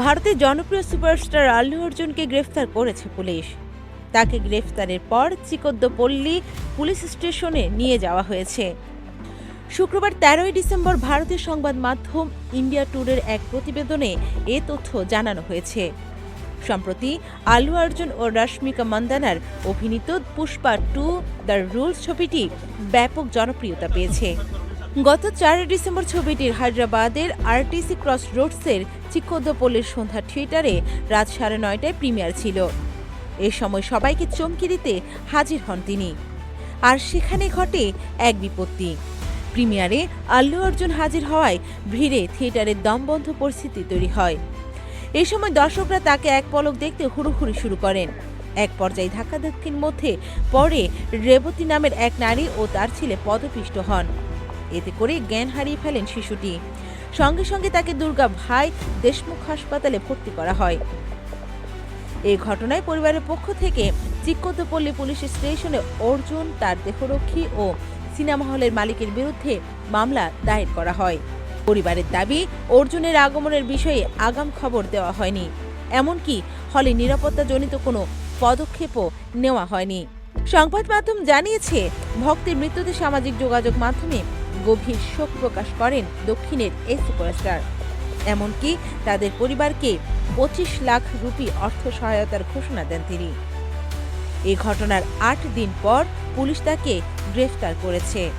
ভারতের জনপ্রিয় সুপারস্টার আল্লু অর্জুনকে গ্রেফতার করেছে পুলিশ। তাকে গ্রেফতারের পর চিকদ্দপল্লী পুলিশ স্টেশনে নিয়ে যাওয়া হয়েছে। শুক্রবার তেরোই ডিসেম্বর ভারতের সংবাদ মাধ্যম ইন্ডিয়া ট্যুরের এক প্রতিবেদনে এ তথ্য জানানো হয়েছে। সম্প্রতি আলু অর্জুন ও রশ্মিকা মন্দানার অভিনীত পুষ্পা টু দ্য রুলস ছবিটি ব্যাপক জনপ্রিয়তা পেয়েছে। গত চারই ডিসেম্বর ছবিটির হায়দ্রাবাদের আরটিসি ক্রস রোডসের চিক্কোদ্দপল্লির সন্ধ্যা থিয়েটারে রাত সাড়ে নয়টায় প্রিমিয়ার ছিল। এ সময় সবাইকে চমকি দিতে হাজির হন তিনি। আর সেখানে ঘটে এক বিপত্তি। প্রিমিয়ারে আল্লু অর্জুন হাজির হওয়ায় ভিড়ে থিয়েটারের দমবন্ধ পরিস্থিতি তৈরি হয়। এ সময় দর্শকরা তাকে এক পলক দেখতে হুড়োহুড়ি শুরু করেন। এক পর্যায়ে ধাক্কাধাক্কির মধ্যে পরে রেবতী নামের এক নারী ও তার ছেলে পদপিষ্ট হন। এতে করে জ্ঞান হারিয়ে ফেলেন শিশুটি। সঙ্গে সঙ্গে তাকে দুর্গা ভাই দেশমুখ হাসপাতালে ভর্তি করা হয়। এই ঘটনায় পরিবারের পক্ষ থেকে চিক্কতপল্লী পুলিশ স্টেশনে অর্জুন, তার দেহরক্ষী ও সিনেমা হলের মালিকের বিরুদ্ধে মামলা দায়ের করা হয়। পরিবারের দাবি, অর্জুনের আগমনের বিষয়ে আগাম খবর দেওয়া হয়নি। এমনকি হলে নিরাপত্তাজনিত কোনো পদক্ষেপও নেওয়া হয়নি। সংবাদ মাধ্যম জানিয়েছে, ভক্তের মৃত্যুতে সামাজিক যোগাযোগ মাধ্যমে গভীর শোক প্রকাশ করেন দক্ষিণের এই সুপারস্টার। এমনকি তাদের পরিবারকে পঁচিশ লাখ রুপি অর্থ সহায়তার ঘোষণা দেন তিনি। এই ঘটনার আট দিন পর পুলিশ তাকে গ্রেফতার করেছে।